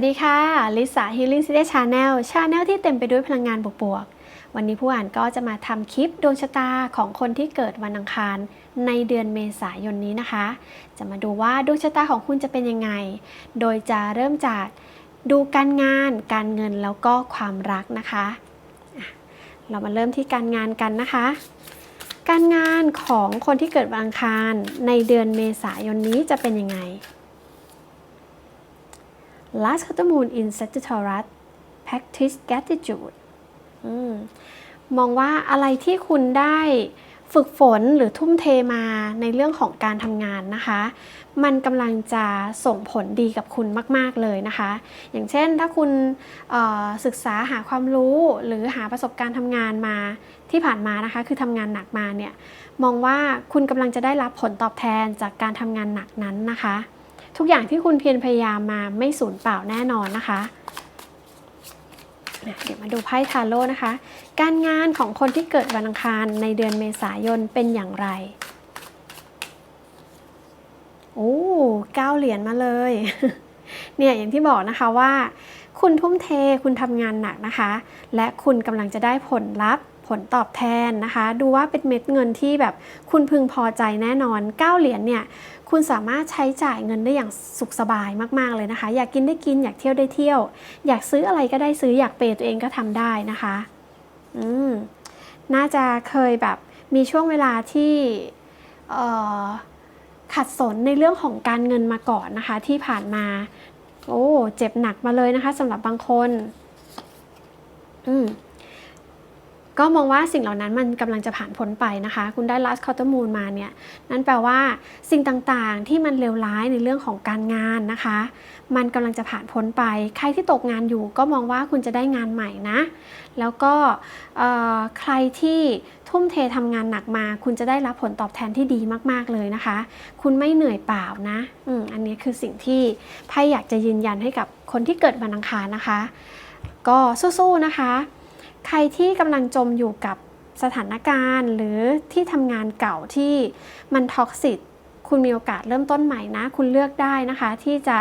วัสดีค่ะ ลิสา Healing City Channel Channel ที่เต็มไปด้วยพลังงานบวกๆ วันนี้ผู้อ่านก็จะมาทำคลิปดวงชะตาของคนที่เกิดวันอังคารในเดือนเมษายนนี้นะคะ จะมาดูว่าดวงชะตาของคุณจะเป็นยังไง โดยจะเริ่มจากดูการงาน การเงินแล้วก็ความรักนะคะอะเรามาเริ่มที่การงานกันนะคะ การงานของคนที่เกิดวันอังคารในเดือนเมษายนนี้จะเป็นยังไง Last quarter moon in Sagittarius practice gratitude อมมองว่าอะไรที่คุณได้ฝึกฝนหรือทุ่มเทมาในเรื่องของการทำงานนะคะ มันกำลังจะส่งผลดีกับคุณมาก ๆ เลยนะคะ อย่างเช่นถ้าคุณศึกษาหาความรู้หรือหาประสบการณ์ทำงานมาที่ผ่านมานะคะ คือทำงานหนักมาเนี่ย มองว่าคุณกำลังจะได้รับผลตอบแทนจากการทำงานหนักนั้นนะคะ ทุกอย่างที่คุณเพียรพยายามมาไม่สูญเปล่าแน่นอนนะคะเดี๋ยวมาดูไพ่ทาโร่นะคะ การงานของคนที่เกิดวันอังคารในเดือนเมษายนเป็นอย่างไร โอ้เก้าเหรียญมาเลย เนี่ยอย่างที่บอกนะคะว่า คุณทุ่มเทคุณทำงานหนักนะคะ และคุณกำลังจะได้ผลลัพธ์ ผลตอบแทนนะคะ ดูว่าเป็นเม็ดเงินที่แบบคุณพึงพอใจแน่นอน 9 เหรียญเนี่ยคุณสามารถใช้จ่ายเงินได้อย่างสุขสบายมาก ๆ เลยนะคะ อยากกินได้กินอยากเที่ยวได้เที่ยว อยากซื้ออะไรก็ได้ซื้ออยากเปย์ตัวเองก็ทำได้นะคะอืมน่าจะเคยแบบมีช่วงเวลาที่เอ่อขัดสนในเรื่องของการเงินมาก่อนนะคะ ที่ผ่านมา โอ้ เจ็บหนักมาเลยนะคะสำหรับบางคน อืม ก็มองว่าสิ่งเหล่านั้นมันกำลังจะผ่านพ้นไปนะคะ คุณได้ last quarter moon มาเนี่ย นั่นแปลว่าสิ่งต่างๆที่มันเลวร้ายในเรื่องของการงานนะคะ มันกำลังจะผ่านพ้นไป ใครที่ตกงานอยู่ก็มองว่าคุณจะได้งานใหม่นะ แล้วก็ใครที่ทุ่มเททำงานหนักมา คุณจะได้รับผลตอบแทนที่ดีมาก ๆ เลยนะคะ คุณไม่เหนื่อยเปล่านะอืมอันนี้คือสิ่งที่ไพ่อยากจะยืนยันให้กับคนที่เกิดวันอังคารนะคะ ก็สู้ๆนะคะ ใครที่กำลังจมอยู่กับสถานการณ์ หรือที่ทำงานเก่าที่มันท็อกซิตคุณมีโอกาสเริ่มต้นใหม่นะ คุณเลือกได้นะคะ ที่จะ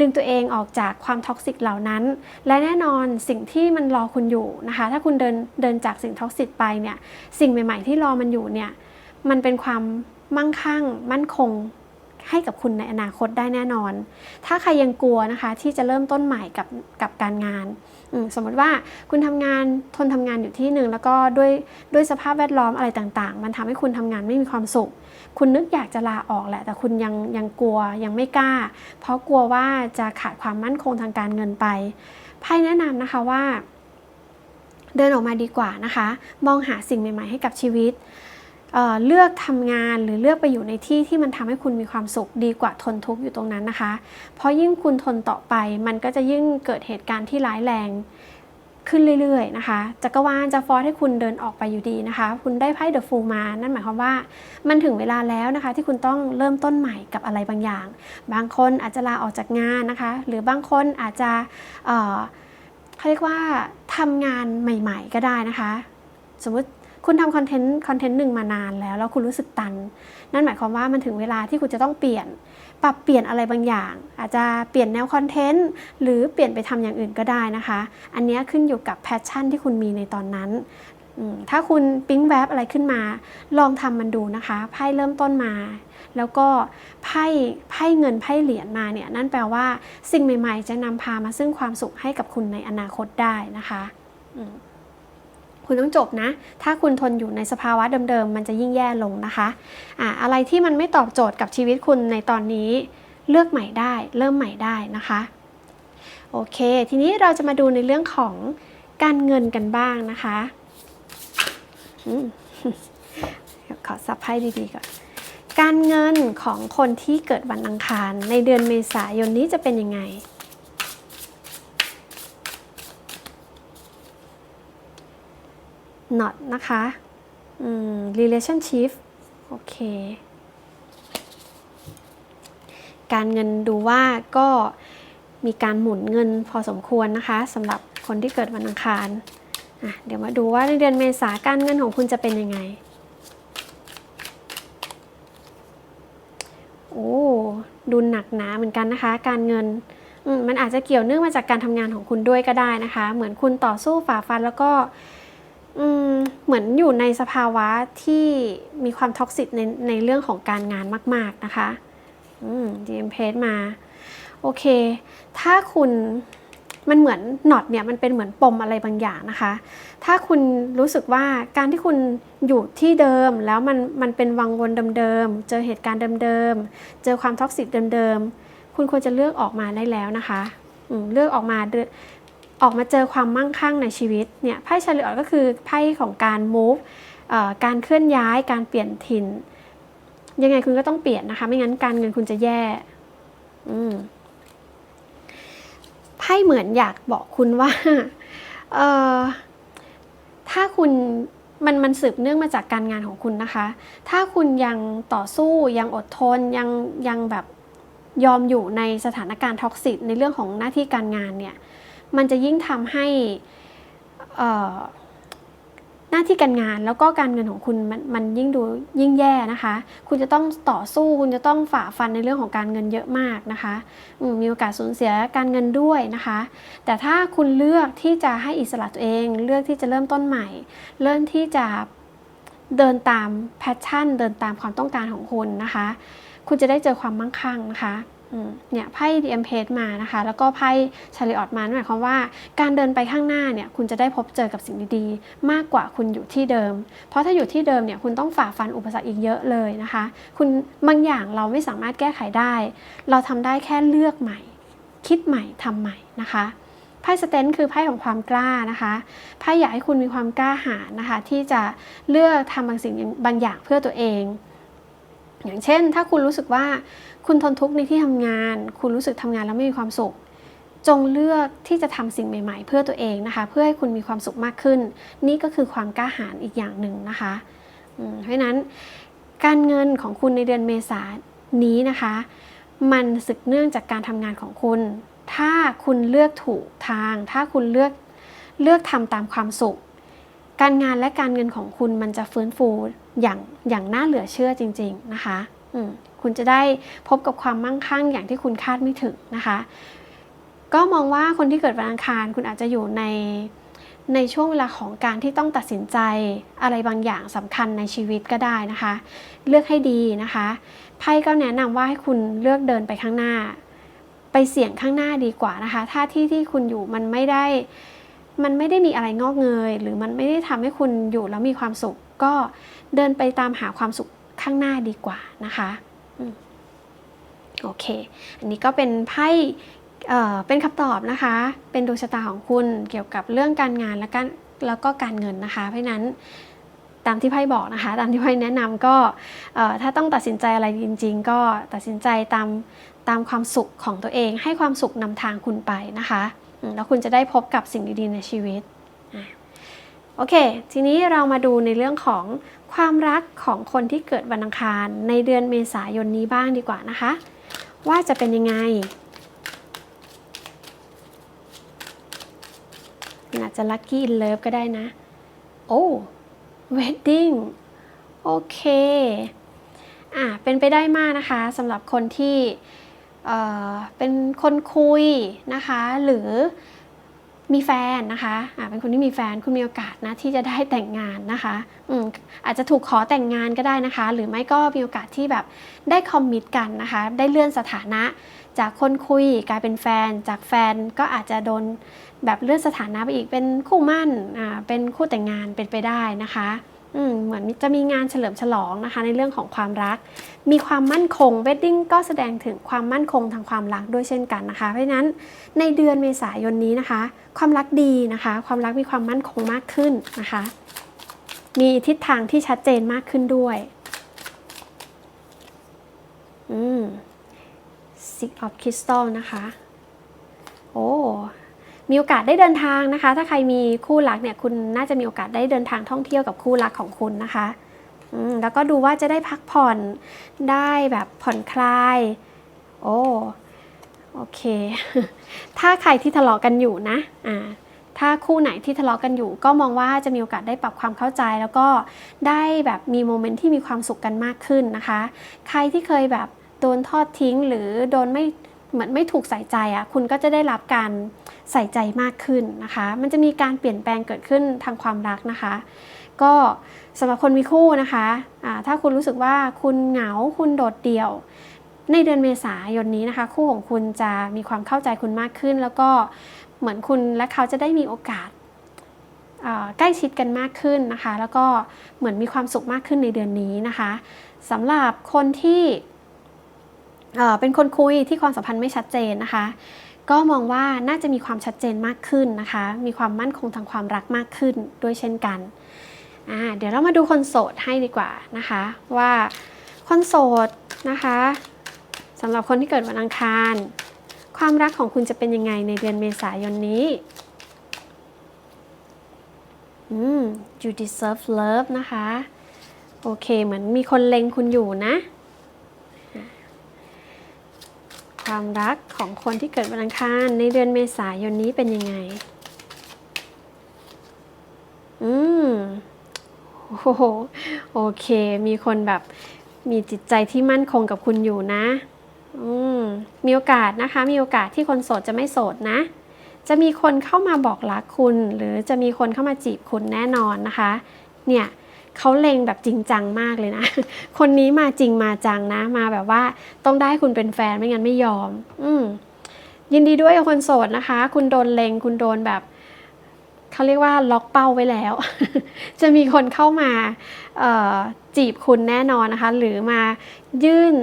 ดึงตัวเองออกจากความท็อกซิกเหล่านั้น และแน่นอนสิ่งที่มันรอคุณอยู่นะคะ ถ้าคุณเดินเดินจากสิ่งท็อกซิกไปเนี่ย สิ่งใหม่ ๆ ที่รอมันอยู่เนี่ย มันเป็นความมั่งคั่ง มั่นคง ให้กับคุณในอนาคตได้แน่นอน ถ้าใครยังกลัวนะคะที่จะเริ่มต้นใหม่กับกับการงานมสมมติว่าคุณทำงานทนทำงานอยู่ที่หนึ่งแล้วก็ด้วยด้วยสภาพแวดล้อมอะไรต่างๆ มันทำให้คุณทำงานไม่มีความสุข คุณนึกอยากจะลาออกแหละ แต่คุณยังยังกลัวยังไม่กล้า เพราะกลัวว่าจะขาดความมั่นคงทางการเงินไปไพ่แนะนำนะคะว่า เดินออกมาดีกว่านะคะ มองหาสิ่งใหม่ ๆ ให้กับชีวิต เเลือกทำงานหรือเลือกไปอยู่ในที่ที่มันทำให้คุณมีความสุขดีกว่าทนทุกข์อยู่ตรงนั้นนะคะ เพราะยิ่งคุณทนต่อไป มันก็จะยิ่งเกิดเหตุการณ์ที่ร้ายแรงขึ้นเรื่อยๆนะคะจักรวาลจะฟอร์ให้คุณเดินออกไปอยู่ดีนะคะ คุณได้ไพ่เดอะฟูมา นั่นหมายความว่า มันถึงเวลาแล้วนะคะ ที่คุณต้องเริ่มต้นใหม่กับอะไรบางอย่าง บางคนอาจจะลาออกจากงานนะคะ หรือบางคนอาจจะเขาเรียกว่าทำงานใหม่ ๆ ก็ได้นะคะ สมมติ คุณทำคอนเทนต์คอนเทนต์หนึ่งมานานแล้ว แล้วคุณรู้สึกตัน นั่นหมายความว่ามันถึงเวลาที่คุณจะต้องเปลี่ยน ปรับเปลี่ยนอะไรบางอย่าง อาจจะเปลี่ยนแนวคอนเทนต์หรือเปลี่ยนไปทำอย่างอื่นก็ได้นะคะ อันนี้ขึ้นอยู่กับแพชชั่นที่คุณมีในตอนนั้นถ้าคุณปิ๊งแวบอะไรขึ้นมา ลองทำมันดูนะคะไพ่เริ่มต้นมา แล้วก็ไพ่ไพ่เงินไพ่เหรียญมาเนี่ยนั่นแปลว่าสิ่งใหม่ ๆ จะนำพามาซึ่งความสุขให้กับคุณในอนาคตได้นะคะอื คุณต้องจบนะ ถ้าคุณทนอยู่ในสภาวะเดิมๆ มันจะยิ่งแย่ลงนะคะอะอะไรที่มันไม่ตอบโจทย์กับชีวิตคุณในตอนนี้ เลือกใหม่ได้ เริ่มใหม่ได้นะคะ โอเค ทีนี้เราจะมาดูในเรื่องของการเงินกันบ้างนะคะอขอสับไพ่ดีๆก่อน การเงินของคนที่เกิดวันอังคารในเดือนเมษายนนี้จะเป็นยังไง not นะคะ อืม relationship โอเค การเงินดูว่าก็มีการหมุนเงินพอสมควรนะคะสำหรับคนที่เกิดวันอังคารเดี๋ยวมาดูว่าในเดือนเมษาการเงินของคุณจะเป็นยังไง โอ้ ดูหนักหนาเหมือนกันนะคะ การเงินมมันอาจจะเกี่ยวเนื่องมาจากการทำงานของคุณด้วยก็ได้นะคะ เหมือนคุณต่อสู้ฝ่าฟันแล้วก็ เหมือนอยู่ในสภาวะที่มีความท็อกซิกในในเรื่องของการงานมาก ๆ นะคะอืมดีเอ็มเพสมา โอเค ถ้าคุณมันเหมือนน็อตเนี่ยมันเป็นเหมือนปมอะไรบางอย่างนะคะ ถ้าคุณรู้สึกว่าการที่คุณอยู่ที่เดิมแล้วมันมันเป็นวังวนเดิมๆ เจอเหตุการณ์เดิมๆ เจอความท็อกซิกเดิมๆ คุณควรจะเลือกออกมาได้แล้วนะคะ เลือกออกมาเด ออกมาเจอความมั่งคั่งในชีวิตเนี่ยไพ่ชาริออตก็คือไพ่ของการ move การเคลื่อนย้ายการเปลี่ยนถิ่น ยังไงคุณก็ต้องเปลี่ยนนะคะ ไม่งั้นการเงินคุณจะแย่อืมไพ่เหมือนอยากบอกคุณว่าเอ่อถ้าคุณมันมันสืบเนื่องมาจากการงานของคุณนะคะ ถ้าคุณยังต่อสู้ยังอดทนยังยังแบบยอมอยู่ในสถานการณ์ท็อกซิกในเรื่องของหน้าที่การงานเนี่ย มันจะยิ่งทำให้หน้าที่การงานแล้วก็การเงินของคุณมันมันยิ่งดูยิ่งแย่นะคะ คุณจะต้องต่อสู้คุณจะต้องฝ่าฟันในเรื่องของการเงินเยอะมากนะคะมมีโอกาสสูญเสียการเงินด้วยนะคะ แต่ถ้าคุณเลือกที่จะให้อิสระตัวเอง เลือกที่จะเริ่มต้นใหม่ เริ่มที่จะเดินตามแพชชั่น เดินตามความต้องการของคุณนะคะ คุณจะได้เจอความมั่งคั่งนะคะ เนี่ยไพ่ดีเอ็มเพมานะคะ แล้วก็ไพ่ชาริออตมาหมายความว่า การเดินไปข้างหน้าเนี่ยคุณจะได้พบเจอกับสิ่งดีๆ มากกว่าคุณอยู่ที่เดิม เพราะถ้าอยู่ที่เดิมเนี่ยคุณต้องฝ่าฟันอุปสรรคอีกเยอะเลยนะคะ คุณบางอย่างเราไม่สามารถแก้ไขได้ เราทำได้แค่เลือกใหม่ คิดใหม่ทำใหม่นะคะไพ่สเตนคือไพ่ของความกล้านะคะไพ่อยากให้คุณมีความกล้าหาญนะคะ ที่จะเลือกทำบางสิ่งบางอย่างเพื่อตัวเอง อย่างเช่น ถ้าคุณรู้สึกว่า คุณทนทุกข์ในที่ทำงาน คุณรู้สึกทำงานแล้วไม่มีความสุข จงเลือกที่จะทำสิ่งใหม่ ๆ เพื่อตัวเองนะคะ เพื่อให้คุณมีความสุขมากขึ้น นี่ก็คือความกล้าหาญอีกอย่างหนึ่งนะคะเพราะนั้นการเงินของคุณในเดือนเมษายนี้นะคะ มันสืบเนื่องจากการทำงานของคุณ ถ้าคุณเลือกถูกทาง ถ้าคุณเลือกเลือกทำตามความสุข การงานและการเงินของคุณมันจะฟื้นฟูอย่างอย่างน่าเหลือเชื่อจริง ๆนะคะอืม คุณจะได้พบกับความมั่งคั่งอย่างที่คุณคาดไม่ถึงนะคะ ก็มองว่าคนที่เกิดวันอังคาร คุณอาจจะอยู่ในในช่วงเวลาของการที่ต้องตัดสินใจอะไรบางอย่างสำคัญในชีวิตก็ได้นะคะ เลือกให้ดีนะคะไพ่ก็แนะนำว่าให้คุณเลือกเดินไปข้างหน้า ไปเสี่ยงข้างหน้าดีกว่านะคะ ถ้าที่ที่คุณอยู่มันไม่ได้มันไม่ได้มีอะไรงอกเงย หรือมันไม่ได้ทำให้คุณอยู่แล้วมีความสุข ก็เดินไปตามหาความสุขข้างหน้าดีกว่านะคะ โอเค อันนี้ก็เป็นไพ่เป็นคำตอบนะคะ เป็นดวงชะตาของคุณเกี่ยวกับเรื่องการงานและการแล้วก็การเงินนะคะ เพราะนั้นตามที่ไพ่บอกนะคะ ตามที่ไพ่แนะนำก็ถ้าต้องตัดสินใจอะไรจริง ๆ ก็ตัดสินใจตามตามความสุขของตัวเอง ให้ความสุขนำทางคุณไปนะคะ แล้วคุณจะได้พบกับสิ่งดีๆในชีวิตอะ โอเค ทีนี้เรามาดูในเรื่องของความรักของคนที่เกิดวันอังคาร ในเดือนเมษายนนี้บ้างดีกว่านะคะ ว่าจะเป็นยังไงอาจจะลัคกี้อินเลิฟก็ได้นะ โอ้เวดดิ้งโอเคอะเป็นไปได้มากนะคะสำหรับคนที่เอ่อเป็นคนคุยนะคะ หรือ มีแฟนนะคะอะเป็นคนที่มีแฟนคุณมีโอกาสนะที่จะได้แต่งงานนะคะอืมอาจจะถูกขอแต่งงานก็ได้นะคะ หรือไม่ก็มีโอกาสที่แบบได้คอมมิตกันนะคะ ได้เลื่อนสถานะ จากคนคุยกลายเป็นแฟน จากแฟนก็อาจจะโดนแบบเลื่อนสถานะไปอีกเป็นคู่มั่นอ่าเป็นคู่แต่งงานเป็นไปได้นะคะ เหมือนจะมีงานเฉลิมฉลองนะคะในเรื่องของความรัก มีความมั่นคง w วดดิ้งก็แสดงถึงความมั่นคงทางความรักด้วยเช่นกันนะคะ เพราะฉะนั้นในเดือนเมษายนนี้นะคะ ความรักดีนะคะ ความรักมีความมั่นคงมากขึ้นนะคะ มีทิศทางที่ชัดเจนมากขึ้นด้วย อืม Six of Crystal นะคะ โอ้ มีโอกาสได้เดินทางนะคะ ถ้าใครมีคู่รักเนี่ยคุณน่าจะมีโอกาสได้เดินทางท่องเที่ยวกับคู่รักของคุณนะคะแล้วก็ดูว่าจะได้พักผ่อนได้แบบผ่อนคลาย โอ้โอเค ถ้าใครที่ทะเลาะกันอยู่นะอ่าถ้าคู่ไหนที่ทะเลาะกันอยู่ ก็มองว่าจะมีโอกาสได้ปรับความเข้าใจ แล้วก็ได้แบบมีโมเมนต์ที่มีความสุขกันมากขึ้นนะคะ ใครที่เคยแบบโดนทอดทิ้งหรือโดนไม่ เหมือนไม่ถูกใส่ใจอะคุณก็จะได้รับการใส่ใจมากขึ้นนะคะ มันจะมีการเปลี่ยนแปลงเกิดขึ้นทางความรักนะคะ ก็สำหรับคนมีคู่นะคะะถ้าคุณรู้สึกว่าคุณเหงาคุณโดดเดี่ยว ในเดือนเมษายนนี้นะคะ คู่ของคุณจะมีความเข้าใจคุณมากขึ้น แล้วก็เหมือนคุณและเขาจะได้มีโอกาสใกล้ชิดกันมากขึ้นนะคะ แล้วก็เหมือนมีความสุขมากขึ้นในเดือนนี้นะคะสำหรับคนที่ เป็นคนคุยที่ความสัมพันธ์ไม่ชัดเจนนะคะ ก็มองว่าน่าจะมีความชัดเจนมากขึ้นนะคะ มีความมั่นคงทางความรักมากขึ้นด้วยเช่นกัน เดี๋ยวเรามาดูคนโสดให้ดีกว่านะคะ ว่าคนโสดนะคะสำหรับคนที่เกิดวันอังคาร ความรักของคุณจะเป็นยังไงในเดือนเมษายนนี้อืม you deserve love นะคะ โอเค เหมือนมีคนเล็งคุณอยู่นะ ความรักของคนที่เกิดวันอังคารในเดือนเมษายนนี้เป็นยังไง อืมโอ้โหโอเค มีคนแบบมีจิตใจที่มั่นคงกับคุณอยู่นะ อืมมีโอกาสนะคะ มีโอกาสที่คนโสดจะไม่โสดนะ จะมีคนเข้ามาบอกรักคุณ หรือจะมีคนเข้ามาจีบคุณแน่นอนนะคะ เนี่ย เขาเลงแบบจริงจังมากเลยนะ คนนี้มาจริงมาจังนะ มาแบบว่าต้องได้คุณเป็นแฟนไม่งั้นไม่ยอม อืมยินดีด้วยกับคนโสดนะคะ คุณโดนเลงคุณโดนแบบเขาเรียกว่าล็อกเป้าไว้แล้ว จะมีคนเข้ามาจีบคุณแน่นอนนะคะ หรือมายื่น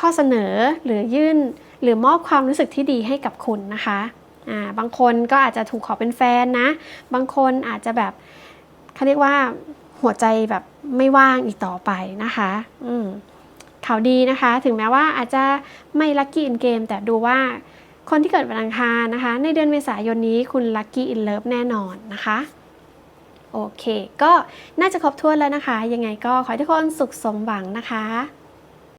ข้อเสนอหรือยื่นหรือมอบความรู้สึกที่ดีให้กับคุณนะคะบางคนก็อาจจะถูกขอเป็นแฟนนะ บางคนอาจจะแบบเขาเรียกว่า หัวใจแบบไม่ว่างอีกต่อไปนะคะ อืมข่าวดีนะคะ ถึงแม้ว่าอาจจะไม่ลัคกี้อินเกมแต่ดูว่าคนที่เกิดวันอังคารนะคะ ในเดือนเมษายนนี้คุณลัคกี้อินเลิฟแน่นอนนะคะโอเค ก็น่าจะครบถ้วนแล้วนะคะ ยังไงก็ขอให้ทุกคนสุขสมหวังนะคะ